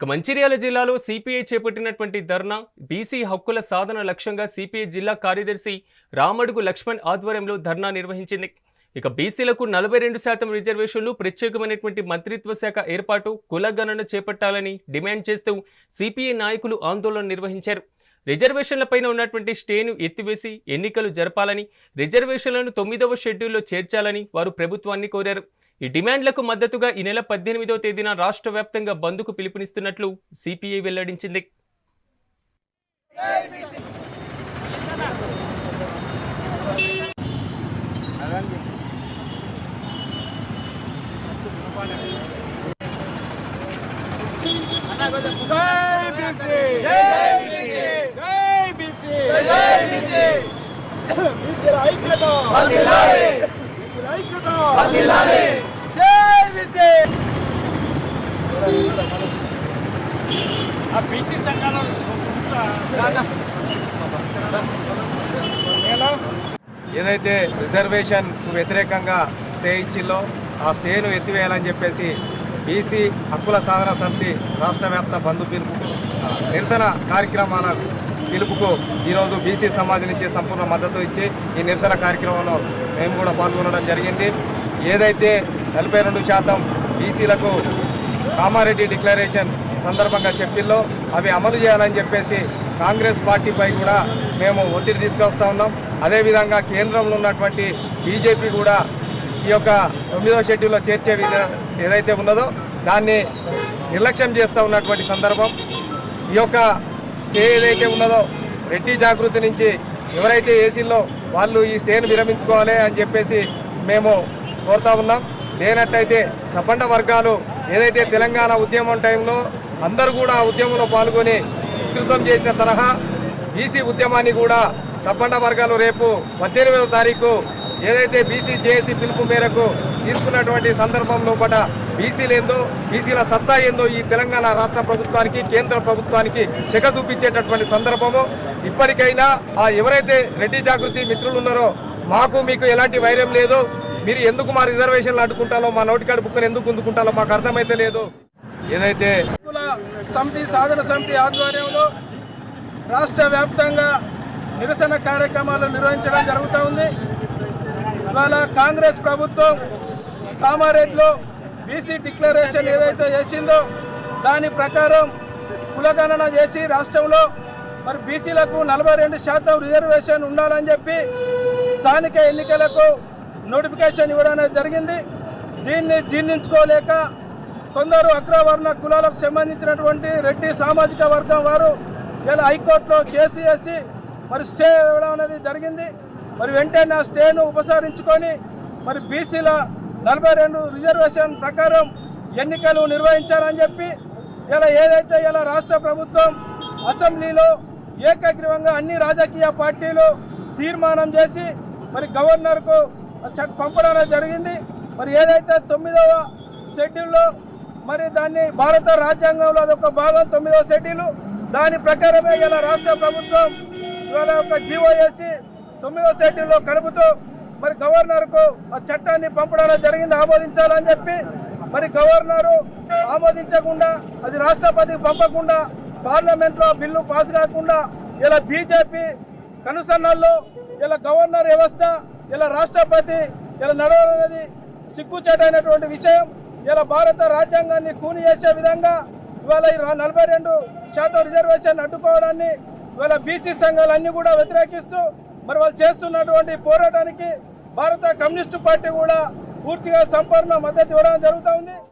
ఇక మంచిర్యాల జిల్లాలో సిపిఐ చేపట్టినటువంటి ధర్నా బీసీ హక్కుల సాధన లక్ష్యంగా సిపిఐ జిల్లా కార్యదర్శి రామడుగు లక్ష్మణ్ ఆధ్వర్యంలో ధర్నా నిర్వహించింది. ఇక బీసీలకు నలభై రెండు శాతం రిజర్వేషన్లు ప్రత్యేకమైనటువంటి మంత్రిత్వ శాఖ ఏర్పాటు కులగణన చేపట్టాలని డిమాండ్ చేస్తూ సిపిఐ నాయకులు ఆందోళన నిర్వహించారు. రిజర్వేషన్లపైన ఉన్నటువంటి స్టేను ఎత్తివేసి ఎన్నికలు జరపాలని రిజర్వేషన్లను తొమ్మిదవ షెడ్యూల్లో చేర్చాలని వారు ప్రభుత్వాన్ని కోరారు. ఈ డిమాండ్లకు మద్దతుగా ఈ నెల పద్దెనిమిదవ తేదీన రాష్ట్ర వ్యాప్తంగా బంద్కు పిలుపునిస్తున్నట్లు సిపిఐ వెల్లడించింది జై బీసీ జై బీసీ జై బీసీ జై బీసీ బీసీల ఐక్యత! ఆ బీసీ సంఘాలు ఏదైతే రిజర్వేషన్ వ్యతిరేకంగా స్టే ఇచ్చిందో ఆ స్టేను ఎత్తివేయాలని చెప్పేసి బీసీ హక్కుల సాధన సమితి రాష్ట్ర వ్యాప్త బంధు పిలుపు నిరసన కార్యక్రమాల పిలుపుకు ఈరోజు బీసీ సమాజం నుంచి సంపూర్ణ మద్దతు ఇచ్చి ఈ నిరసన కార్యక్రమంలో మేము కూడా పాల్గొనడం జరిగింది. ఏదైతే నలభై రెండు శాతం బీసీలకు కామారెడ్డి డిక్లరేషన్ సందర్భంగా చెప్పిల్లో అవి అమలు చేయాలని చెప్పేసి కాంగ్రెస్ పార్టీపై కూడా మేము ఒత్తిడి తీసుకొస్తా ఉన్నాం. అదేవిధంగా కేంద్రంలో ఉన్నటువంటి బీజేపీ కూడా ఈ యొక్క తొమ్మిదో షెడ్యూల్లో చేర్చే ఏదైతే ఉన్నదో దాన్ని నిర్లక్ష్యం చేస్తూ ఉన్నటువంటి సందర్భం. ఈ యొక్క స్టే ఏదైతే ఉన్నదో రెడ్డి జాగృతి నుంచి ఎవరైతే ఏసీల్లో వాళ్ళు ఈ స్టేను విరమించుకోవాలి అని చెప్పేసి మేము కోరుతా ఉన్నాం. లేనట్టయితే సబండ వర్గాలు ఏదైతే తెలంగాణ ఉద్యమం టైంలో అందరూ కూడా ఉద్యమంలో పాల్గొని విస్తృతం చేసిన తరహా బీసీ ఉద్యమాన్ని కూడా సబ్బండ వర్గాలు రేపు పద్దెనిమిదవ తారీఖు ఏదైతే బీసీ జేఏసీ పిలుపు మేరకు తీసుకున్నటువంటి సందర్భంలో పట బీసీలు ఏందో బీసీల సత్తా ఏందో ఈ తెలంగాణ రాష్ట్ర ప్రభుత్వానికి కేంద్ర ప్రభుత్వానికి శక చూపించేటటువంటి సందర్భము. ఇప్పటికైనా ఆ ఎవరైతే రెడ్డి జాగృతి మిత్రులు ఉన్నారో మాకు మీకు ఎలాంటి వైరం లేదు. మీరు ఎందుకు మా రిజర్వేషన్లు అడ్డుకుంటారో మా నోటికాడు బుక్కను ఎందుకు గుందుకుంటారో మాకు అర్థమైతే లేదు. ఏదైతే సమితి సాధన సమితి ఆధ్వర్యంలో రాష్ట్ర వ్యాప్తంగా నిరసన కార్యక్రమాలు నిర్వహించడం జరుగుతూ ఉంది. ఇవాళ కాంగ్రెస్ ప్రభుత్వం కామారెడ్డిలో బీసీ డిక్లరేషన్ ఏదైతే చేసిందో దాని ప్రకారం కులగణన చేసి రాష్ట్రంలో మరి బీసీలకు నలభై రెండు శాతం రిజర్వేషన్ ఉండాలని చెప్పి స్థానిక ఎన్నికలకు నోటిఫికేషన్ ఇవ్వడం అనేది జరిగింది. దీన్ని జీర్ణించుకోలేక కొందరు అగ్రవర్ణ కులాలకు సంబంధించినటువంటి రెడ్డి సామాజిక వర్గం వారు ఇలా హైకోర్టులో కేసు వేసి మరి స్టే ఇవ్వడం అనేది జరిగింది. మరి వెంటనే ఆ స్టేను ఉపసంహరించుకొని మరి బీసీల నలభై రెండు రిజర్వేషన్ ప్రకారం ఎన్నికలు నిర్వహించారని చెప్పి ఇలా ఏదైతే ఇలా రాష్ట్ర ప్రభుత్వం అసెంబ్లీలో ఏకగ్రీవంగా అన్ని రాజకీయ పార్టీలు తీర్మానం చేసి మరి గవర్నర్కు చట్ పంపడం అనేది జరిగింది. మరి ఏదైతే తొమ్మిదవ షెడ్యూల్లో మరి దాన్ని భారత రాజ్యాంగంలో అదొక భాగం తొమ్మిదవ షెడ్యూలు. దాని ప్రకారమే ఇలా రాష్ట్ర ప్రభుత్వం ఇవాళ ఒక జీవో వేసి తొమ్మిదవ షెడ్యూల్లో కలుపుతూ మరి గవర్నర్కు ఆ చట్టాన్ని పంపడం జరిగింది ఆమోదించాలని చెప్పి మరి గవర్నరు ఆమోదించకుండా అది రాష్ట్రపతికి పంపకుండా పార్లమెంట్లో బిల్లు పాస్ కాకుండా ఇలా బీజేపీ కనుసన్నల్లో ఇలా గవర్నర్ వ్యవస్థ ఇలా రాష్ట్రపతి ఇలా నడవనేది సిగ్గుచేటైనటువంటి విషయం. ఇలా భారత రాజ్యాంగాన్ని కూని చేసే విధంగా ఇవాళ నలభై రెండు శాతం రిజర్వేషన్ అడ్డుకోవడాన్ని ఇవాళ బీసీ సంఘాలన్నీ కూడా వ్యతిరేకిస్తూ మరి వాళ్ళు చేస్తున్నటువంటి పోరాటానికి భారత కమ్యూనిస్టు పార్టీ కూడా పూర్తిగా సంపూర్ణ మద్దతు ఇవ్వడం జరుగుతూ ఉంది.